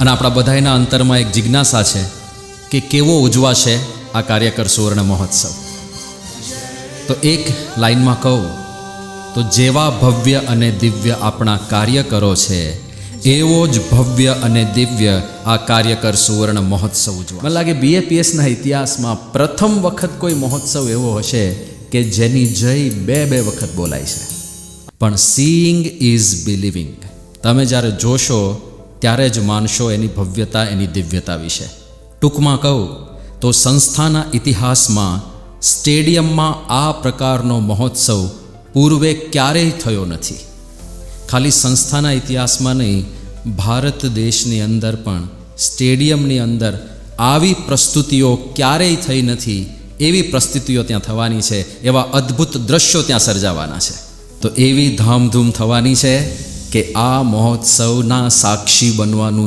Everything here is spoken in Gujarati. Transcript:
અને આપણા બધાના અંતરમાં એક જિજ્ઞાસા છે કે કેવો ઉજવાશે આ કાર્યકર સુવર્ણ મહોત્સવ? તો એક લાઈનમાં કહું, તો જેવા ભવ્ય અને દિવ્ય આપણા કાર્યકરો છે, એવો જ ભવ્ય અને દિવ્ય આ કાર્યકર સુવર્ણ મહોત્સવ ઉજવા મને લાગે બીએપીએસના ઇતિહાસમાં પ્રથમ વખત કોઈ મહોત્સવ એવો હશે કે જેની જય બે બે વખત બોલાય છે. પણ સીઈંગ ઇઝ બિલિવિંગ તમે જ્યારે જોશો ત્યારે જ માનશો એની ભવ્યતા, એની દિવ્યતા વિશે. ટૂંકમાં કહું તો સંસ્થાના ઇતિહાસમાં સ્ટેડિયમમાં આ પ્રકારનો મહોત્સવ પૂર્વે ક્યારેય થયો નથી. ખાલી સંસ્થાના ઇતિહાસમાં નહીં, ભારત દેશની અંદર પણ, સ્ટેડિયમની અંદર આવી પ્રસ્તુતિઓ ક્યારેય થઈ નથી એવી પ્રસ્તુતિઓ ત્યાં થવાની છે, એવા અદ્ભુત દ્રશ્યો ત્યાં સર્જાવાના છે. તો એવી ધામધૂમ થવાની છે કે આ મહોત્સવના સાક્ષી બનવાનું